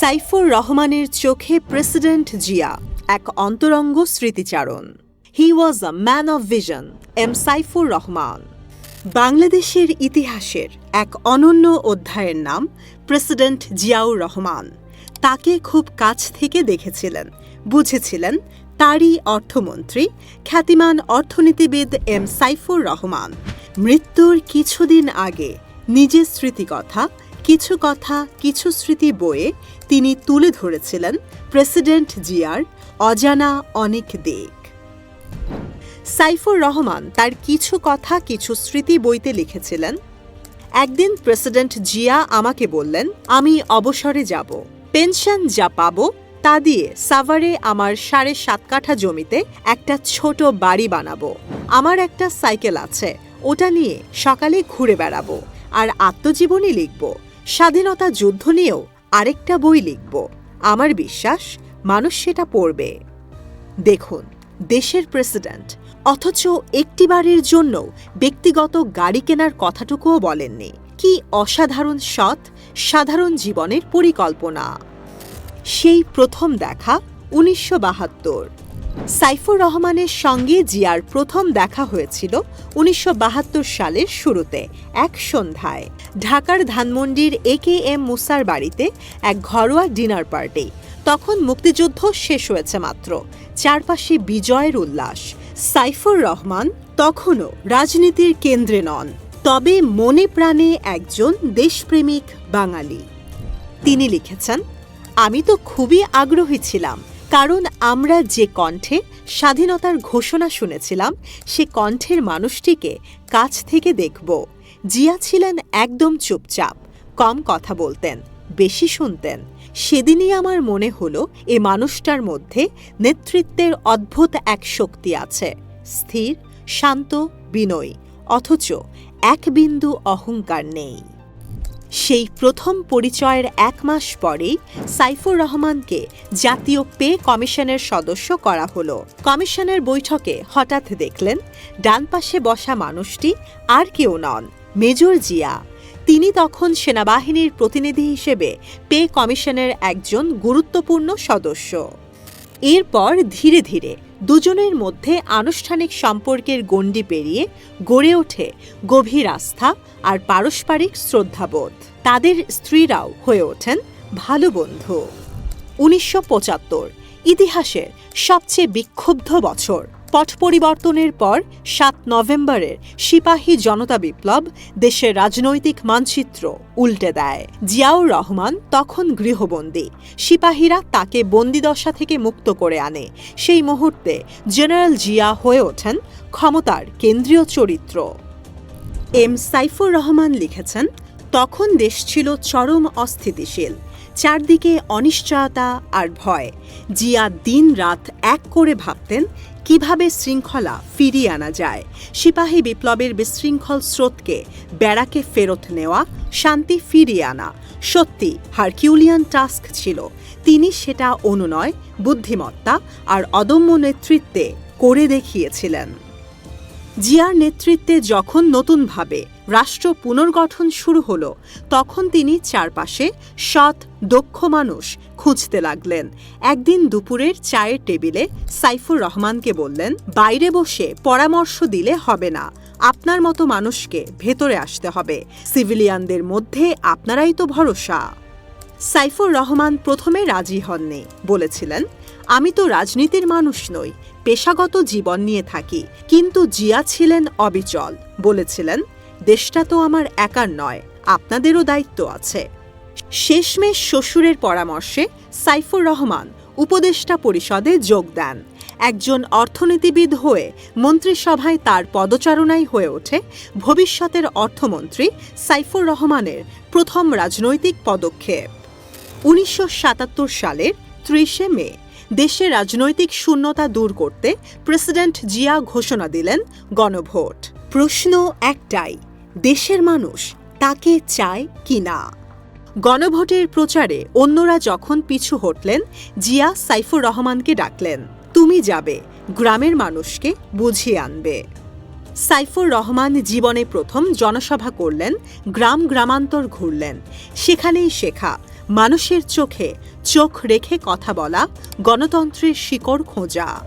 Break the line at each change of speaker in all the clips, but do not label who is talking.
সাইফুর রহমানের চোখে প্রেসিডেন্ট জিয়া, এক অন্তরঙ্গ স্মৃতিচারণ। He was a man of vision M Saifur Rahman. বাংলাদেশের ইতিহাসের এক অনন্য অধ্যায়ের নাম প্রেসিডেন্ট জিয়াউর রহমান। তাকে খুব কাছ থেকে দেখেছিলেন, বুঝেছিলেন তারই অর্থমন্ত্রী, খ্যাতিমান অর্থনীতিবিদ এম সাইফুর রহমান। মৃত্যুর কিছুদিন আগে নিজের স্মৃতিকথা, কিছু কথা, কিছু স্মৃতি বইয়ে তিনি তুলে ধরেছিলেন প্রেসিডেন্ট জিয়ার অজানা অনেক দিক। সাইফুর রহমান তার কিছু কথা, কিছু স্মৃতি বইতে লিখেছিলেন, একদিন প্রেসিডেন্ট জিয়া আমাকে বললেন, আমি অবসরে যাব, পেনশন যা পাবো তা দিয়ে সাভারে আমার সাড়ে সাত কাঠা জমিতে একটা ছোট বাড়ি বানাবো, আমার একটা সাইকেল আছে, ওটা নিয়ে সকালে ঘুরে বেড়াবো। আর আত্মজীবনী লিখব। স্বাধীনতা যুদ্ধ নিয়েও আরেকটা বই লিখব। আমার বিশ্বাস, মানুষ সেটা পড়বে। দেখুন, দেশের প্রেসিডেন্ট। অথচ একটিবারের জন্য ব্যক্তিগত গাড়ি কেনার কথাটুকুও বলেননি। কি অসাধারণ সৎ, সাধারণ জীবনের পরিকল্পনা। সেই প্রথম দেখা উনিশশো বাহাত্তর। সাইফুর রহমানের সঙ্গে জিয়ার প্রথম দেখা হয়েছিল উনিশশো বাহাত্তর সালের শুরুতে, এক সন্ধ্যায়। ঢাকার ধানমন্ডির এ কে এম মুসার বাড়িতে এক ঘরোয়া ডিনার পার্টি। তখন মুক্তিযুদ্ধ শেষ হয়েছে মাত্র। চারপাশে বিজয়ের উল্লাস। সাইফুর রহমান তখনও রাজনীতির কেন্দ্রে নন, তবে মনে প্রাণে একজন দেশপ্রেমিক বাঙালি। তিনি লিখেছেন, আমি তো খুবই আগ্রহী ছিলাম। কারণ আমরা যে কণ্ঠে স্বাধীনতার ঘোষণা শুনেছিলাম, সে কণ্ঠের মানুষটিকে কাছ থেকে দেখব। জিয়া ছিলেন একদম চুপচাপ, কম কথা বলতেন, বেশি শুনতেন। সেদিনই আমার মনে হলো এ মানুষটার মধ্যে নেতৃত্বের অদ্ভুত এক শক্তি আছে, স্থির, শান্ত, বিনয়ী, অথচ এক বিন্দু অহংকার নেই। সেই প্রথম পরিচয়ের এক মাস পরেই সাইফুর রহমানকে জাতীয় পে কমিশনের সদস্য করা হলো। কমিশনের বৈঠকে হঠাৎ দেখলেন, ডান পাশে বসা মানুষটি আর কেউ নন, মেজর জিয়া। তিনি তখন সেনাবাহিনীর প্রতিনিধি হিসেবে পে কমিশনের একজন গুরুত্বপূর্ণ সদস্য। এরপর ধীরে ধীরে দুজনের মধ্যে আনুষ্ঠানিক সম্পর্কের গণ্ডি পেরিয়ে গড়ে ওঠে গভীর আস্থা আর পারস্পরিক শ্রদ্ধাবোধ। তাদের স্ত্রীরাও হয়ে ওঠেন ভালো বন্ধু। উনিশশো পঁচাত্তর, ইতিহাসের সবচেয়ে বিক্ষুব্ধ বছর। পট পরিবর্তনের পর সাত নভেম্বরের সিপাহী জনতা বিপ্লব দেশের রাজনৈতিক মানচিত্র উল্টে দেয়। জিয়াউর রহমান তখন গৃহবন্দী। সিপাহীরা তাকে বন্দিদশা থেকে মুক্ত করে আনে। সেই মুহূর্তে জেনারেল জিয়া হয়ে ওঠেন ক্ষমতার কেন্দ্রীয় চরিত্র। এম সাইফুর রহমান লিখেছেন, তখন দেশ ছিল চরম অস্থিতিশীল, চারদিকে অনিশ্চয়তা আর ভয়। জিয়া দিন রাত এক করে ভাবতেন কীভাবে শৃঙ্খলা ফিরিয়ে আনা যায়? সিপাহী বিপ্লবের বিশৃঙ্খল স্রোতকে, ব্যারাকে ফেরত নেওয়া, শান্তি ফিরিয়ে আনা। সত্যি, হারকিউলিয়ান টাস্ক ছিল। তিনি সেটা অনুনয়, বুদ্ধিমত্তা আর অদম্য নেতৃত্বে করে দেখিয়েছিলেন। জিয়ার নেতৃত্বে যখন নতুনভাবে রাষ্ট্র পুনর্গঠন শুরু হলো, তখন তিনি চারপাশে সৎ, দক্ষ মানুষ খুঁজতে লাগলেন। একদিন দুপুরের চায়ের টেবিলে সাইফুর রহমানকে বললেন, বাইরে বসে পরামর্শ দিলে হবে না। আপনার মতো মানুষকে ভেতরে আসতে হবে। সিভিলিয়ানদের মধ্যে আপনারাই তো ভরসা। সাইফুর রহমান প্রথমে রাজি হননি। বলেছিলেন, আমি তো রাজনীতির মানুষ নই, পেশাগত জীবন নিয়ে থাকি, কিন্তু জিয়া ছিলেন অবিচল। বলেছিলেন দেশটা তো আমার একার নয়, আপনাদেরও দায়িত্ব আছে। শেষমেশ শ্বশুরের পরামর্শে সাইফুর রহমান উপদেষ্টা পরিষদে যোগ দেন। একজন অর্থনীতিবিদ হয়ে মন্ত্রিসভায় তার পদচারণাই হয়ে ওঠে ভবিষ্যতের অর্থমন্ত্রী সাইফুর রহমানের প্রথম রাজনৈতিক পদক্ষেপ। উনিশশো সাতাত্তর সালের ত্রিশে মে দেশে রাজনৈতিক শূন্যতা দূর করতে প্রেসিডেন্ট জিয়া ঘোষণা দিলেন গণভোট। প্রশ্ন একটাই দেশের মানুষ তাকে চায় কি না। গণভোটের প্রচারে অন্যরা যখন পিছু হটলেন, জিয়া সাইফুর রহমানকে ডাকলেন, তুমি যাবে, গ্রামের মানুষকে বুঝিয়ে আনবে। সাইফুর রহমান জীবনে প্রথম জনসভা করলেন, গ্রাম গ্রামান্তর ঘুরলেন। সেখানেই শেখা, মানুষের চোখে চোখ রেখে কথা বলা গণতন্ত্রের শিকড় খোঁজা।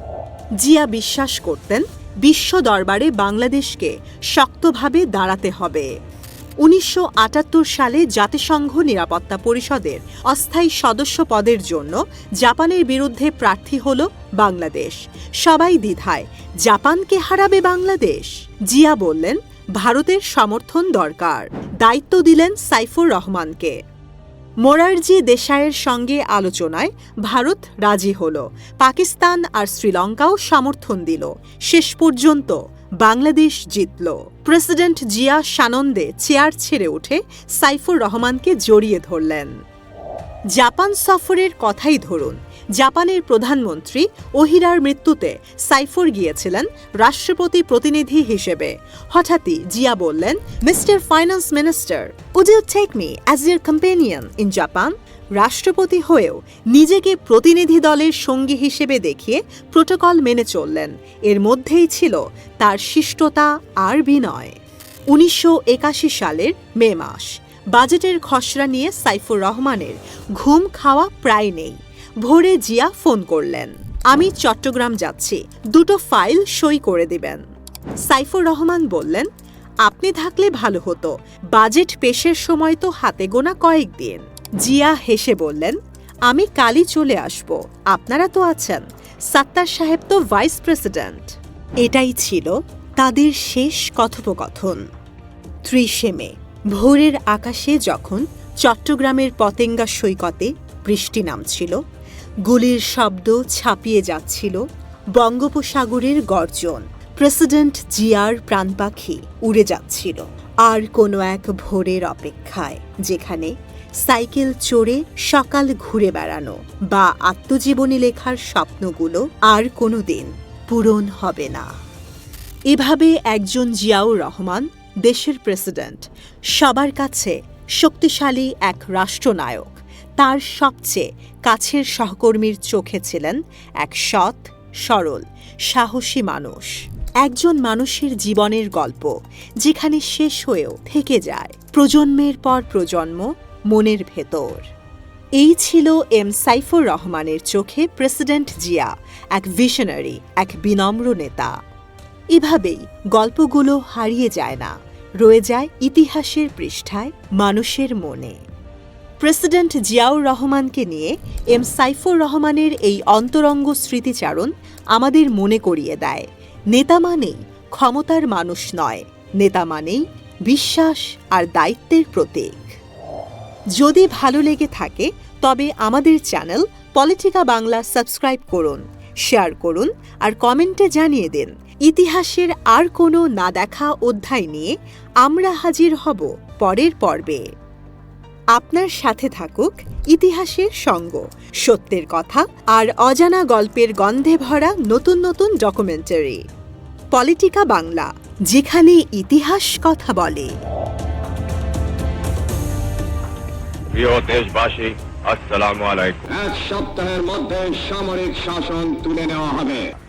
জিয়া বিশ্বাস করতেন বিশ্ব দরবারে বাংলাদেশকে শক্তভাবে দাঁড়াতে হবে। উনিশশো আটাত্তর সালে জাতিসংঘ নিরাপত্তা পরিষদের অস্থায়ী সদস্য পদের জন্য জাপানের বিরুদ্ধে প্রার্থী হল বাংলাদেশ। সবাই দ্বিধায়, জাপানকে হারাবে বাংলাদেশ? জিয়া বললেন, ভারতের সমর্থন দরকার। দায়িত্ব দিলেন সাইফুর রহমানকে। মোরারজি দেশাইয়ের সঙ্গে আলোচনায় ভারত রাজি হল। পাকিস্তান আর শ্রীলঙ্কাও সমর্থন দিল। শেষ পর্যন্ত বাংলাদেশ জিতল। প্রেসিডেন্ট জিয়া সানন্দে চেয়ার ছেড়ে উঠে সাইফুর রহমানকে জড়িয়ে ধরলেন। জাপান সফরের কথাই ধরুন। জাপানের প্রধানমন্ত্রী ওহিরার মৃত্যুতে সাইফুর গিয়েছিলেন রাষ্ট্রপতি প্রতিনিধি হিসেবে। হঠাৎই জিয়া বললেন, mister finance minister would you take me as your companion in Japan রাষ্ট্রপতি হয়েও নিজেকে প্রতিনিধি দলের সঙ্গী হিসেবে দেখিয়ে প্রোটোকল মেনে চললেন। এর মধ্যেই ছিল তার শিষ্টতা আর বিনয়। উনিশশো একাশি সালের মে মাস। বাজেটের খসড়া নিয়ে সাইফুর রহমানের ঘুম খাওয়া প্রায় নেই। ভোরে জিয়া ফোন করলেন। আমি চট্টগ্রাম যাচ্ছি। দুটো ফাইল সই করে দিবেন। সাইফুর রহমান বললেন, আপনি থাকলে ভালো হতো। বাজেট পেশের সময় তো হাতে গোনা কয়েকদিন জিয়া হেসে বললেন, আমি কালই চলে আসব। আপনারা তো আছেন। সাত্তার সাহেব তো ভাইস প্রেসিডেন্ট। এটাই ছিল তাদের শেষ কথোপকথন। ত্রিশে মে, ভোরের আকাশে যখন চট্টগ্রামের পতেঙ্গা সৈকতে বৃষ্টি নামছিল গুলির শব্দ ছাপিয়ে যাচ্ছিল বঙ্গোপসাগরের গর্জন। প্রেসিডেন্ট জিয়ার প্রাণপাখি উড়ে যাচ্ছিল আর কোনো এক ভোরের অপেক্ষায়, যেখানে সাইকেল চড়ে সকাল ঘুরে বেড়ানো বা আত্মজীবনী লেখার স্বপ্নগুলো আর কোনো দিন পূরণ হবে না। এভাবে একজন জিয়াউর রহমান, দেশের প্রেসিডেন্ট, সবার কাছে শক্তিশালী এক রাষ্ট্রনায়ক তার সবচেয়ে কাছের সহকর্মীর চোখে ছিলেন এক সৎ, সরল, সাহসী মানুষ। একজন মানুষের জীবনের গল্প, যেখানে শেষ হয়েও থেকে যায় প্রজন্মের পর প্রজন্ম, মনের ভেতর। এই ছিল এম সাইফুর রহমানের চোখে প্রেসিডেন্ট জিয়া, এক ভিশনারি এক বিনম্র নেতা। এভাবেই গল্পগুলো হারিয়ে যায় না, রয়ে যায় ইতিহাসের পৃষ্ঠায় মানুষের মনে। প্রেসিডেন্ট জিয়াউর রহমানকে নিয়ে এম সাইফুর রহমানের এই অন্তরঙ্গ স্মৃতিচারণ আমাদের মনে করিয়ে দেয়। নেতা মানেই ক্ষমতার মানুষ নয়, নেতা মানেই বিশ্বাস আর দায়িত্বের প্রতীক। যদি ভালো লেগে থাকে, তবে আমাদের চ্যানেল পলিটিকা বাংলা সাবস্ক্রাইব করুন, শেয়ার করুন আর কমেন্টে জানিয়ে দিন, ইতিহাসের আর কোনো না দেখা অধ্যায় নিয়ে আমরা হাজির হব পরের পর্বে। আপনার সাথে থাকুক ইতিহাসের সঙ্গ সত্যের কথা আর অজানা গল্পের গন্ধে ভরা নতুন নতুন ডকুমেন্টারি পলিটিকা বাংলা যেখানে ইতিহাস কথা বলে।
প্রিয় দেশবাসী আসসালামু আলাইকুম।
এক সপ্তাহের মধ্যে সামরিক শাসন তুলে নেওয়া হবে।